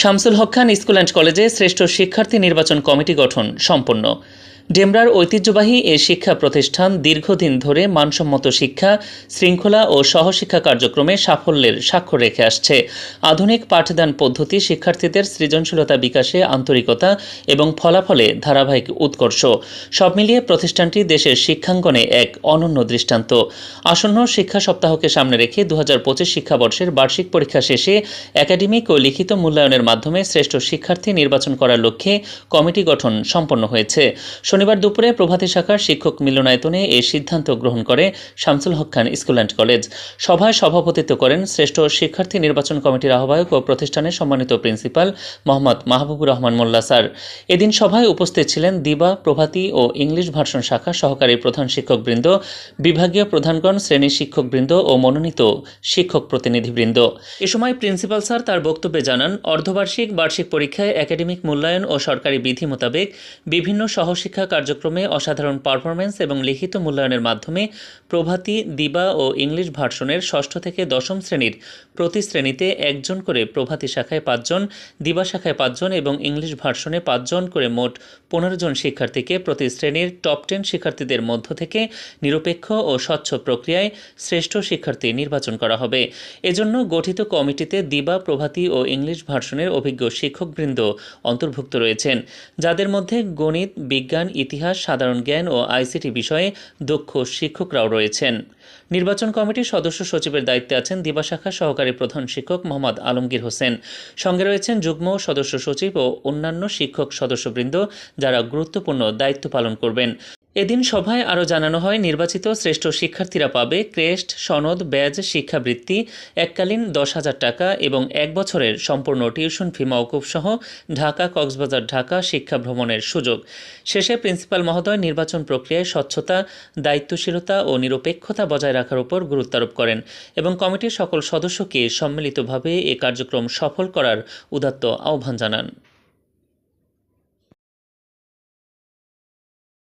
Shamsul Haque Khan school and কলেজে শ্রেষ্ঠ শিক্ষার্থী নির্বাচন কমিটি গঠন সম্পন্ন। ডেমরার ঐতিহ্যবাহী এ শিক্ষা প্রতিষ্ঠান দীর্ঘদিন ধরে মানসম্মত শিক্ষা, শৃঙ্খলা ও সহশিক্ষা কার্যক্রমে সাফল্যের স্বাক্ষর রেখে আসছে। আধুনিক পাঠদান পদ্ধতি শিক্ষার্থীদের সৃজনশীলতা বিকাশে আন্তরিকতা এবং ফলাফলে ধারাবাহিক উৎকর্ষ। সব মিলিয়ে প্রতিষ্ঠানটি দেশের শিক্ষাঙ্গনে এক অনন্য দৃষ্টান্ত। আসন্ন শিক্ষা সপ্তাহকে সামনে রেখে দু হাজার পঁচিশ শিক্ষাবর্ষের বার্ষিক পরীক্ষা শেষে একাডেমিক ও লিখিত মূল্যায়নের মাধ্যমে শ্রেষ্ঠ শিক্ষার্থী নির্বাচন করার লক্ষ্যে কমিটি গঠন সম্পন্ন হয়েছে। শনিবার দুপুরে প্রভাতী শাখার শিক্ষক মিলনায়তনে এই সিদ্ধান্ত গ্রহণ করে Shamsul Haq Khan school and college. সভায় সভাপতিত্ব করেন শ্রেষ্ঠ শিক্ষার্থী নির্বাচন কমিটির আহ্বায়ক ও প্রতিষ্ঠানের সম্মানিত প্রিন্সিপাল মোহাম্মদ মাহবুবুর রহমান মোল্লা স্যার। এদিন সভায় উপস্থিত ছিলেন দিবা, প্রভাতী ও ইংলিশ ভার্সন শাখা সহকারী প্রধান শিক্ষকবৃন্দ, বিভাগীয় প্রধানগণ, শ্রেণি শিক্ষকবৃন্দ ও মনোনীত শিক্ষক প্রতিনিধিবৃন্দ। এ সময় প্রিন্সিপাল স্যার তার বক্তব্যে জানান, অর্ধবার্ষিক বার্ষিক পরীক্ষায় একাডেমিক মূল্যায়ন ও সরকারি বিধি মোতাবেক বিভিন্ন সহশিক্ষা কার্যক্রমে অসাধারণ পারফরমেন্স এবং লিখিত মূল্যায়নের মাধ্যমে প্রভাতী, দিবা ও ইংলিশ ভার্সনের ষষ্ঠ থেকে দশম শ্রেণির প্রতি শ্রেণীতে একজন করে প্রভাতী শাখায় পাঁচজন, দিবা শাখায় পাঁচজন এবং ইংলিশ ভার্সনে পাঁচজন করে মোট পনেরো জন শিক্ষার্থীকে প্রতি শ্রেণির টপ টেন শিক্ষার্থীদের মধ্য থেকে নিরপেক্ষ ও স্বচ্ছ প্রক্রিয়ায় শ্রেষ্ঠ শিক্ষার্থী নির্বাচন করা হবে। এজন্য গঠিত কমিটিতে দিবা, প্রভাতী ও ইংলিশ ভার্সনের অভিজ্ঞ শিক্ষকবৃন্দ অন্তর্ভুক্ত রয়েছেন, যাদের মধ্যে গণিত, বিজ্ঞান ইতিহাস, সাধারণ জ্ঞান ও আইসিটি বিষয়ে দক্ষ শিক্ষকরাও রয়েছেন। নির্বাচন কমিটির সদস্য সচিবের দায়িত্বে আছেন দিবা শাখা সহকারী প্রধান শিক্ষক মোহাম্মদ আলমগীর হোসেন। সঙ্গে রয়েছেন যুগ্ম সদস্য সচিব ও অন্যান্য শিক্ষক সদস্যবৃন্দ যারা গুরুত্বপূর্ণ দায়িত্ব পালন করবেন। এদিন সভায় আরও জানানো হয়, নির্বাচিত শ্রেষ্ঠ শিক্ষার্থীরা পাবে ক্রেস্ট, সনদ, ব্যাজ, শিক্ষাবৃত্তি, এককালীন দশ হাজার টাকা এবং এক বছরের সম্পূর্ণ টিউশন ফি মওকুফ সহ ঢাকা, কক্সবাজার, ঢাকা শিক্ষা ভ্রমণের সুযোগ। শেষে প্রিন্সিপাল মহোদয় নির্বাচন প্রক্রিয়ায় স্বচ্ছতা, দায়িত্বশীলতা ও নিরপেক্ষতা বজায় রাখার উপর গুরুত্বারোপ করেন এবং কমিটির সকল সদস্যকে সম্মিলিতভাবে এ কার্যক্রম সফল করার উদাত্ত আহ্বান জানান।